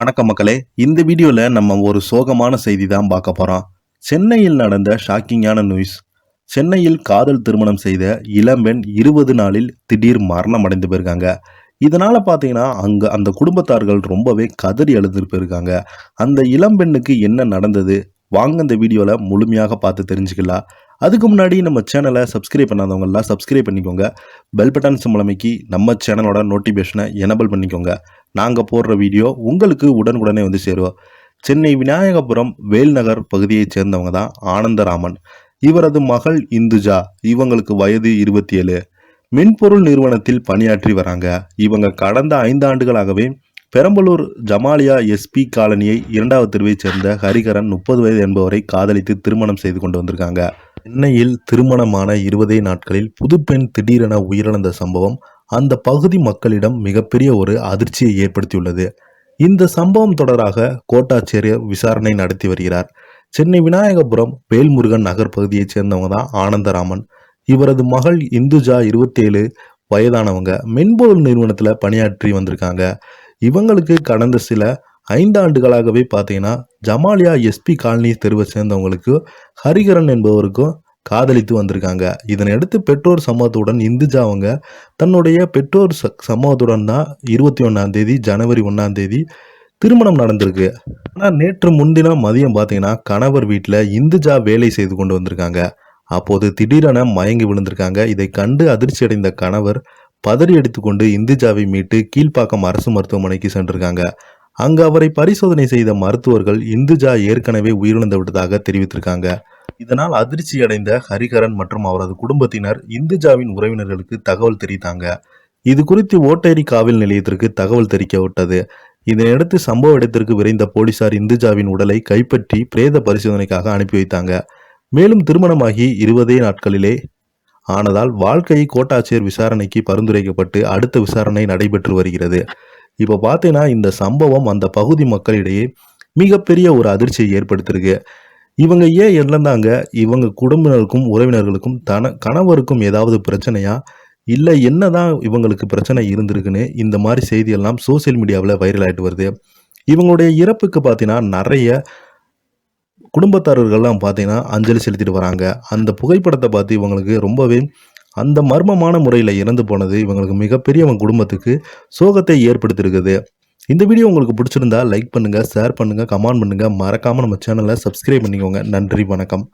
வணக்கம் மக்களே. இந்த வீடியோவில் நம்ம ஒரு சோகமான செய்தி தான் பார்க்க போகிறோம் சென்னையில் நடந்த ஷாக்கிங்கான நியூஸ். சென்னையில் காதல் திருமணம் செய்த இளம்பெண் இருபது நாளில் திடீர் மரணம் அடைந்து போயிருக்காங்க. இதனால் பார்த்தீங்கன்னா அங்கே அந்த குடும்பத்தார்கள் ரொம்பவே கதறி அழுது போயிருக்காங்க. அந்த இளம்பெண்ணுக்கு என்ன நடந்தது? வாங்க இந்த வீடியோவில் முழுமையாக பார்த்து தெரிஞ்சுக்கலாம். அதுக்கு முன்னாடி நம்ம சேனலை சப்ஸ்கிரைப் பண்ணாதவங்கெல்லாம் சப்ஸ்கிரைப் பண்ணிக்கோங்க. பெல் பட்டன் சிம்மலமைக்கு நம்ம சேனலோட நோட்டிஃபிகேஷனை எனபிள் பண்ணிக்கோங்க. நாங்கள் போடுற வீடியோ உங்களுக்கு உடனுக்குடனே வந்து சேருவோம் சென்னை விநாயகபுரம் வேல்நகர் பகுதியைச் சேர்ந்தவங்க தான் ஆனந்தராமன். இவரது மகள் இந்துஜா இவங்களுக்கு வயது இருபத்தி ஏழு. மென்பொருள் நிறுவனத்தில் பணியாற்றி வராங்க. இவங்க கடந்த ஐந்து ஆண்டுகளாகவே பெரம்பலூர் ஜமாலியா எஸ்பி காலனியை இரண்டாவது தெருவைச் சேர்ந்த ஹரிகரன் முப்பது வயது என்பவரை காதலித்து திருமணம் செய்து கொண்டு வந்திருக்காங்க. சென்னையில் திருமணமான இருபதே நாட்களில் புதுப்பெண் திடீரென உயிரிழந்த சம்பவம் அந்த பகுதி மக்களிடம் மிகப்பெரிய ஒரு அதிர்ச்சியை ஏற்படுத்தியுள்ளது. இந்த சம்பவம் தொடராக கோட்டாட்சியர் விசாரணை நடத்தி வருகிறார். சென்னை விநாயகபுரம் வேல்முருகன் நகர் பகுதியைச் சேர்ந்தவங்க தான் ஆனந்தராமன். இவரது மகள் இந்துஜா இருபத்தேழு வயதானவங்க. மென்பொருள் நிறுவனத்தில் பணியாற்றி வந்திருக்காங்க. இவங்களுக்கு கடந்த சில ஐந்து ஆண்டுகளாகவே பார்த்தீங்கன்னா ஜமாலியா எஸ்பி காலனி தெருவை சேர்ந்தவங்களுக்கு ஹரிகரன் என்பவருக்கும் காதலித்து வந்திருக்காங்க. இதனையடுத்து பெற்றோர் சம்பவத்துடன் இந்துஜா அவங்க தன்னுடைய பெற்றோர் ச தான் இருபத்தி ஒன்றாம் தேதி ஜனவரி ஒன்றாம் தேதி திருமணம் நடந்திருக்கு. ஆனால் நேற்று முன்தினம் மதியம் பார்த்தீங்கன்னா கணவர் வீட்டில் இந்துஜா வேலை செய்து கொண்டு வந்திருக்காங்க. அப்போது திடீரென மயங்கி விழுந்திருக்காங்க. இதை கண்டு அதிர்ச்சி அடைந்த கணவர் பதறி எடுத்துக்கொண்டு இந்துஜாவை மீட்டு கீழ்ப்பாக்கம் அரசு மருத்துவமனைக்கு சென்றிருக்காங்க. அங்கு அவரை பரிசோதனை செய்த மருத்துவர்கள் இந்துஜா ஏற்கனவே உயிரிழந்து விட்டதாக தெரிவித்திருக்காங்க. இதனால் அதிர்ச்சி அடைந்த ஹரிகரன் மற்றும் அவரது குடும்பத்தினர் இந்துஜாவின் உறவினர்களுக்கு தகவல் தெரிவித்தாங்க. இது குறித்து ஓட்டேரி காவல் நிலையத்திற்கு தகவல் தெரிவிக்கப்பட்டது இதனையடுத்து சம்பவ இடத்திற்கு விரைந்த போலீசார் இந்துஜாவின் உடலை கைப்பற்றி பிரேத பரிசோதனைக்காக அனுப்பி வைத்தாங்க. மேலும் திருமணமாகி இருபதே நாட்களிலே ஆனதால் வாழ்க்கை கோட்டாட்சியர் விசாரணைக்கு பரிந்துரைக்கப்பட்டு அடுத்த விசாரணை நடைபெற்று வருகிறது. இப்போ பார்த்தீங்கன்னா இந்த சம்பவம் அந்த பகுதி மக்களிடையே மிகப்பெரிய ஒரு அதிர்ச்சியை ஏற்படுத்தியிருக்கு இவங்க ஏன் இழந்தாங்க இவங்க குடும்பினருக்கும் உறவினர்களுக்கும் தன கணவருக்கும் ஏதாவது பிரச்சனையா? இல்லை என்னதான் இவங்களுக்கு பிரச்சனை இருந்திருக்குன்னு இந்த மாதிரி செய்தியெல்லாம் சோசியல் மீடியாவில் வைரல் ஆகிட்டு வருது. இவங்களுடைய இறப்புக்கு பார்த்தீங்கன்னா நிறைய குடும்பத்தாரர்கள்லாம் பார்த்தீங்கன்னா அஞ்சலி செலுத்திட்டு வராங்க. அந்த புகைப்படத்தை பார்த்து இவங்களுக்கு ரொம்பவே அந்த மர்மமான முறையில் இறந்து போனது இவங்களுக்கு மிகப்பெரிய அவங்க குடும்பத்துக்கு சோகத்தை ஏற்படுத்தியிருக்குது. இந்த வீடியோ உங்களுக்கு பிடிச்சிருந்தா லைக் பண்ணுங்கள் ஷேர் பண்ணுங்கள் கமெண்ட் பண்ணுங்கள் மறக்காமல் நம்ம சேனலை சப்ஸ்கிரைப் பண்ணிக்கோங்க. நன்றி வணக்கம்.